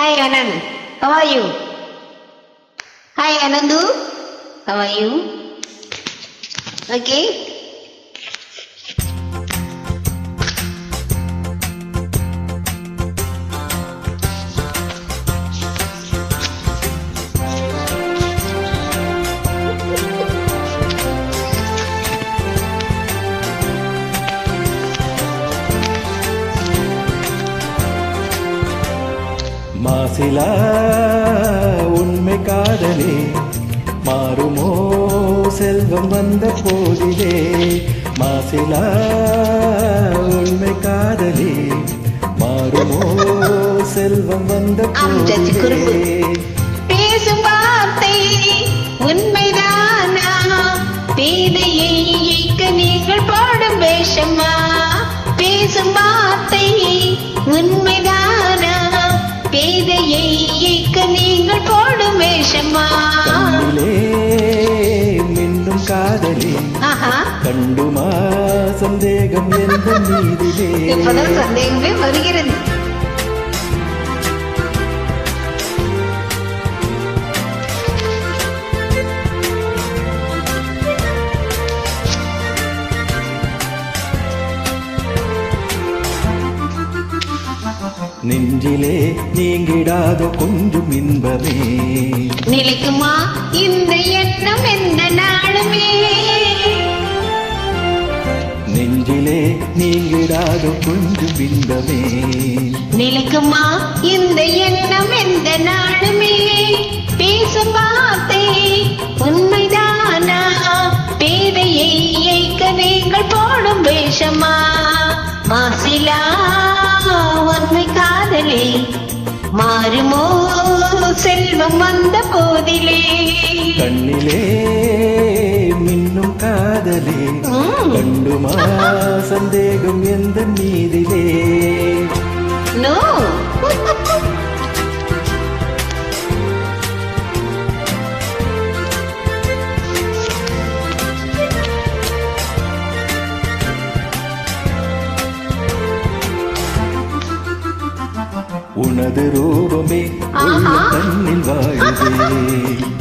Hi Anand, how are you? Hi Anandu, how are you? Okay. மாசிலா உண்மை காதலே மாறுமோ? செல்வம் வந்த போதிலே மாசிலா உண்மை காதலே மாறுமோ? செல்வம் வந்த. போதிலே. பேசும் வார்த்தை உண்மைதானா நீங்கள் போடும் வேஷமா மின்னும் காதலே. கண்டுமா சந்தேகம் எந்த மீதிலே? இப்பதான் சந்தேகமே வருகிறது. நெஞ்சிலே நீங்கிடாத கொஞ்சம் இன்பமே. நிலைக்குமா? இந்த எண்ணம் எந்த நாளுமே? நெஞ்சிலே நீங்கிடாத கொஞ்சம் இன்பமே. நிலைக்குமா? இந்த எண்ணம் எந்த நாளுமே? பேசும் வார்த்தை உண்மைதானா? பேதையை இயக்க நீங்கள் போடும் வேஷமா? மாசிலா காதலே மாறுமோ? செல்வம் வந்த போதிலே. கண்ணிலே மின்னும் காதலே. கண்டுமா சந்தேகம் எந்த மீதிலே? உனது ரூபமே உள்ள. கண்ணில் வாழுதே.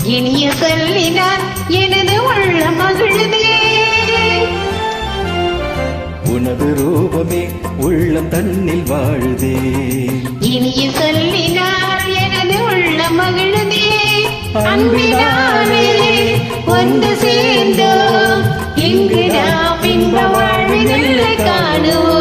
இனிய சொல்லினார் எனது உள்ள மகிழுதே. உனது ரூபமே உள்ள தன்னில் வாழுதே. இனிய சொல்லினார் எனது உள்ள மகிழுதே. அன்பினாலே ஒன்று சேர்ந்தோம். இங்கு நாம் இன்ப வாழ்வினில் காணுவோம்.